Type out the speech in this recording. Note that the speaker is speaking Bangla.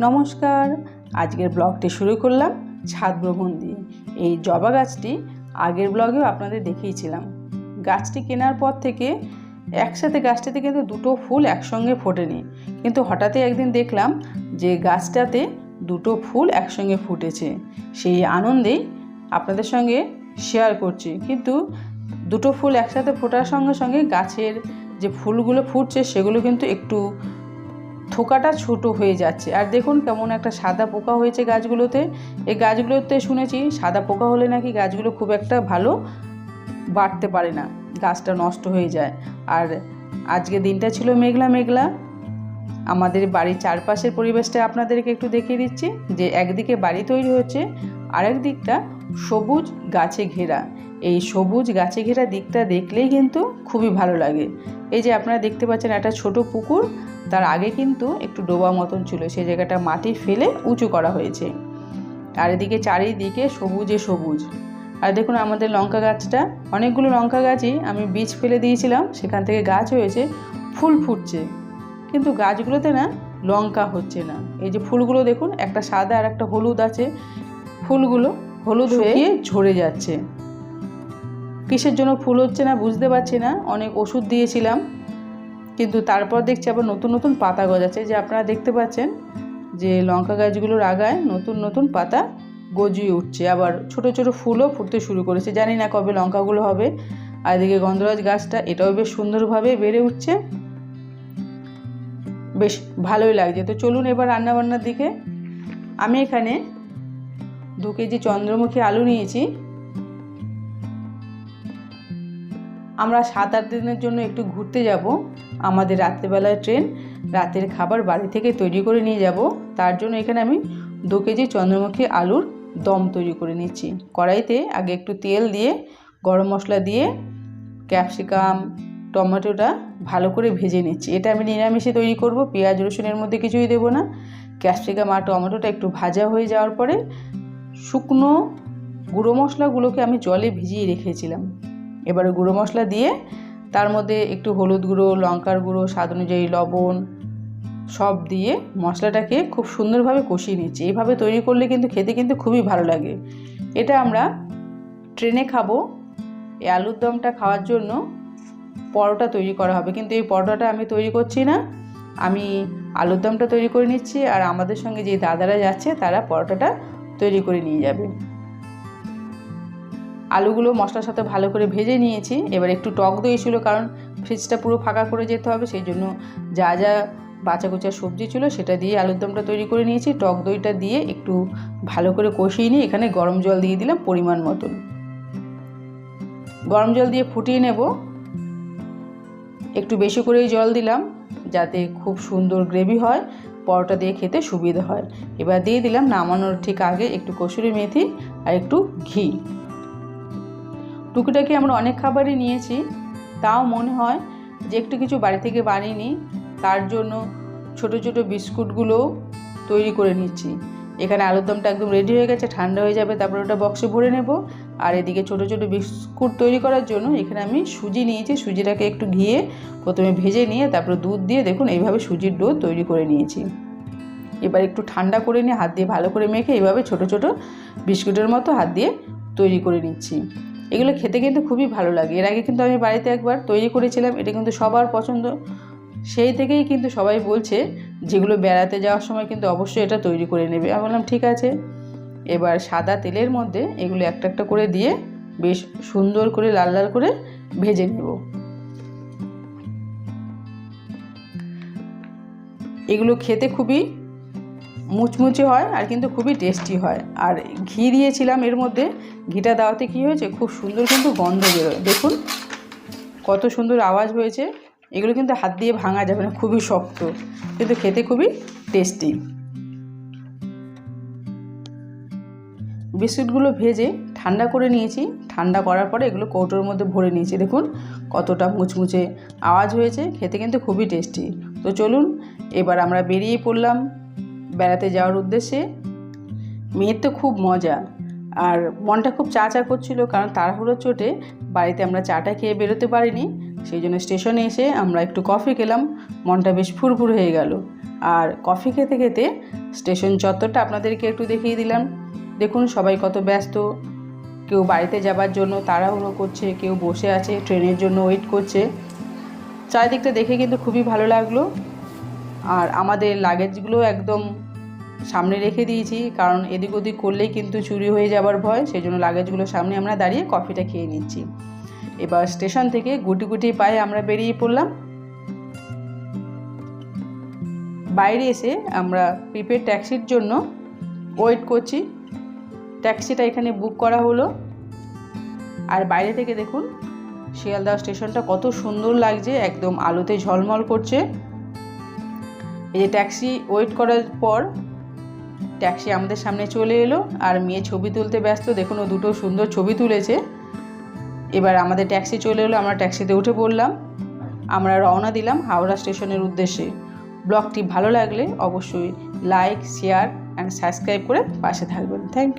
নমস্কার। আজকের ব্লগটি শুরু করলাম ছাদ ভ্রমণ দিয়ে। এই জবা গাছটি আগের ব্লগেও আপনাদের দেখিয়েছিলাম। গাছটি কেনার পর থেকে একসাথে গাছটিতে কিন্তু দুটো ফুল একসঙ্গে ফোটেনি। কিন্তু হঠাৎই একদিন দেখলাম যে গাছটাতে দুটো ফুল একসঙ্গে ফুটেছে। সেই আনন্দেই আপনাদের সঙ্গে শেয়ার করছি। কিন্তু দুটো ফুল একসাথে ফোটার সঙ্গে সঙ্গে গাছের যে ফুলগুলো ফুটছে সেগুলো কিন্তু একটু থোকাটা ছোট হয়ে যাচ্ছে। আর দেখুন কেমন একটা সাদা পোকা হয়েছে গাছগুলোতে। এই গাছগুলোতে শুনেছি সাদা পোকা হলে নাকি গাছগুলো খুব একটা ভালো বাড়তে পারে না, গাছটা নষ্ট হয়ে যায়। আর আজকে দিনটা ছিল মেঘলা মেঘলা। আমাদের বাড়ির চারপাশের পরিবেশটা আপনাদেরকে একটু দেখিয়ে দিচ্ছি যে একদিকে বাড়ি তৈরি হচ্ছে, আরেক দিকটা সবুজ গাছে ঘেরা। এই সবুজ গাছে ঘেরা দিকটা দেখলেই কিন্তু খুবই ভালো লাগে। এই যে আপনারা দেখতে পাচ্ছেন একটা ছোট পুকুর তার আগে কিন্তু একটু ডোবা মতন ছিল সেই জায়গাটা মাটি ফেলে উঁচু করা হয়েছে। আর এদিকে চারিদিকে সবুজে সবুজ। আর দেখুন আমাদের লঙ্কা গাছটা অনেকগুলো লঙ্কা গাছই আমি বীজ ফেলে দিয়েছিলাম সেখান থেকে গাছ হয়েছে ফুল ফুটছে। কিন্তু গাছগুলোতে না লঙ্কা হচ্ছে না। এই যে ফুলগুলো দেখুন একটা সাদা আর একটা হলুদ আছে। ফুলগুলো হলুদ হয়ে ঝরে যাচ্ছে। কিসের জন্য ফুল হচ্ছে না বুঝতে পারছি না। অনেক ওষুধ দিয়েছিলাম। কিন্তু তারপর দেখছি আবার নতুন নতুন পাতা গজাচ্ছে। যে আপনারা দেখতে পাচ্ছেন যে লঙ্কা গাছগুলোর আগায় নতুন নতুন পাতা গজিয়ে উঠছে। আবার ছোট ছোট ফুলও ফুটতে শুরু করেছে। জানি না কবে লঙ্কাগুলো হবে। আর এদিকে গন্ধরাজ গাছটা, এটাও বেশ সুন্দরভাবে বেড়ে উঠছে। বেশ ভালোই লাগছে। তো চলুন এবার রান্নাবান্নার দিকে। আমি এখানে দু কেজি চন্দ্রমুখী আলু নিয়েছি। আমরা সাত আট দিনের জন্য একটু ঘুরতে যাব। আমাদের রাত্রেবেলায় ট্রেন, রাতের খাবার বাড়ি থেকে তৈরি করে নিয়ে যাব। তার জন্য এখানে আমি দু কেজি চন্দ্রমুখী আলুর দম তৈরি করে নিচ্ছি। কড়াইতে আগে একটু তেল দিয়ে, গরম মশলা দিয়ে ক্যাপসিকাম, টমেটোটা ভালো করে ভেজে নিচ্ছি। এটা আমি নিরামিষে তৈরি করব, পেঁয়াজ, রসুনের মধ্যে কিছুই দেবো না। ক্যাপসিকাম আর টমেটোটা একটু ভাজা হয়ে যাওয়ার পরে শুকনো গুঁড়ো মশলাগুলোকে আমি জলে ভিজিয়ে রেখেছিলাম। এবারে গুঁড়ো মশলা দিয়ে তার মধ্যে একটু হলুদ গুঁড়ো, লঙ্কার গুঁড়ো, স্বাদ অনুযায়ী লবণ সব দিয়ে মশলাটাকে খুব সুন্দরভাবে কষিয়ে নিচ্ছি। এইভাবে তৈরি করলে কিন্তু খেতে কিন্তু খুবই ভালো লাগে। এটা আমরা ট্রেনে খাব। এই আলুর দমটা খাওয়ার জন্য পরোটা তৈরি করা হবে। কিন্তু এই পরোটাটা আমি তৈরি করছি না। আমি আলুর দমটা তৈরি করে নিচ্ছি আর আমাদের সঙ্গে যে দাদারা যাচ্ছে তারা পরোটাটা তৈরি করে নিয়ে যাবে। আলুগুলো মশলার সাথে ভালো করে ভেজে নিয়েছি। এবার একটু টক দই ছিল কারণ ফ্রিজটা পুরো ফাঁকা করে যেতে হবে, সেই জন্য যা যা বাঁচা কুচা সবজি ছিল সেটা দিয়ে আলুর দমটা তৈরি করে নিয়েছি। টক দইটা দিয়ে একটু ভালো করে কষিয়ে নিয়ে এখানে গরম জল দিয়ে দিলাম পরিমাণ মতন। গরম জল দিয়ে ফুটিয়ে নেব। একটু বেশি করেই জল দিলাম যাতে খুব সুন্দর গ্রেভি হয়, পরোটা দিয়ে খেতে সুবিধা হয়। এবার দিয়ে দিলাম নামানোর ঠিক আগে একটু কসুরি মেথি আর একটু ঘি। টুকিটাকি আমরা অনেক খাবারই নিয়েছি, তাও মনে হয় যে একটু কিছু বাড়ি থেকে বানিয়ে নিই তার জন্য ছোট ছোট বিস্কুটগুলো তৈরি করে নিচ্ছি। এখানে আলুর দমটা একদম রেডি হয়ে গেছে, ঠান্ডা হয়ে যাবে, তারপরে ওটা বক্সে ভরে নেব। আর এদিকে ছোট ছোট বিস্কুট তৈরি করার জন্য এখানে আমি সুজি নিয়েছি, সুজিটাকে একটু ঘিয়ে প্রথমে ভেজে নিয়ে তারপরে দুধ দিয়ে দেখুন এইভাবে সুজির ডো তৈরি করে নিয়েছি। এবার একটু ঠান্ডা করে নিয়ে হাত দিয়ে ভালো করে মেখে এইভাবে ছোট ছোট বিস্কুটের মতো হাত দিয়ে তৈরি করে নিচ্ছি। এগুলো খেতে কিন্তু খুবই ভালো লাগে। এর আগে কিন্তু আমি বাড়িতে একবার তৈরি করেছিলাম, এটা কিন্তু সবার পছন্দ। সেই থেকেই কিন্তু সবাই বলছে যেগুলো বেড়াতে যাওয়ার সময় কিন্তু অবশ্যই এটা তৈরি করে নেবে। আমি বললাম, ঠিক আছে। এবার সাদা তেলের মধ্যে এগুলো একটা একটা করে দিয়ে বেশ সুন্দর করে লাল লাল করে ভেজে নেব। এগুলো খেতে খুবই মুচমুচে হয় আর কিন্তু খুবই টেস্টি হয়। আর ঘি দিয়েছিলাম এর মধ্যে। ঘিটা দেওয়াতে কী হয়েছে? খুব সুন্দর কিন্তু গন্ধ বেরোয়। দেখুন, কত সুন্দর আওয়াজ হয়েছে। এগুলো কিন্তু হাত দিয়ে ভাঙা যাবে না, খুবই শক্ত। কিন্তু খেতে খুবই টেস্টি। বিস্কুটগুলো ভেজে ঠান্ডা করে নিয়েছি। ঠান্ডা করার পরে এগুলো কৌটোর মধ্যে ভরে নিয়েছি। দেখুন, কতটা মুচমুচে আওয়াজ হয়েছে। খেতে কিন্তু খুবই টেস্টি। তো চলুন, এবার আমরা বেরিয়ে পড়লাম। বেড়াতে যাওয়ার উদ্দেশ্যে। মেয়ের তো খুব মজা। আর মনটা খুব চা চা করছিল কারণ তাড়াহুড়োর চোটে বাড়িতে আমরা চাটা খেয়ে বেরোতে পারিনি। সেই জন্য স্টেশনে এসে আমরা একটু কফি খেলাম। মনটা বেশ ফুরফুর হয়ে গেল। আর কফি খেতে খেতে স্টেশন চত্বরটা আপনাদেরকে একটু দেখিয়ে দিলাম। দেখুন সবাই কত ব্যস্ত। কেউ বাড়িতে যাবার জন্য তাড়াহুড়ো করছে, কেউ বসে আছে, ট্রেনের জন্য ওয়েট করছে। চারিদিকটা দেখে কিন্তু খুবই ভালো লাগল। আর আমাদের লাগেজগুলো একদম সামনে রেখে দিয়েছি, কারণ এদিক ওদিক করলেই কিন্তু চুরি হয়ে যাবার ভয় সেই জন্য লাগেজগুলো সামনে আমরা দাঁড়িয়ে কফিটা খেয়ে নিচ্ছি। এবার স্টেশন থেকে গুটি গুটি পায়ে আমরা বেরিয়ে পড়লাম। বাইরে এসে আমরা প্রিপেড ট্যাক্সির জন্য ওয়েট করছি। ট্যাক্সিটা এখানে বুক করা হলো। আর বাইরে থেকে দেখুন, শিয়ালদা স্টেশনটা কত সুন্দর লাগছে, একদম আলোতে ঝলমল করছে। এই যে ট্যাক্সি ওয়েট করার পর ট্যাক্সি আমাদের সামনে চলে এলো, আর মেয়ে ছবি তুলতে ব্যস্ত। দেখুন, ও দুটো সুন্দর ছবি তুলেছে। এবার আমাদের ট্যাক্সি চলে এলো, আমরা ট্যাক্সিতে উঠে পড়লাম। আমরা রওনা দিলাম হাওড়া স্টেশনের উদ্দেশ্যে। ব্লগটি ভালো লাগলে অবশ্যই লাইক, শেয়ার অ্যান্ড সাবস্ক্রাইব করে পাশে থাকবেন। Thank you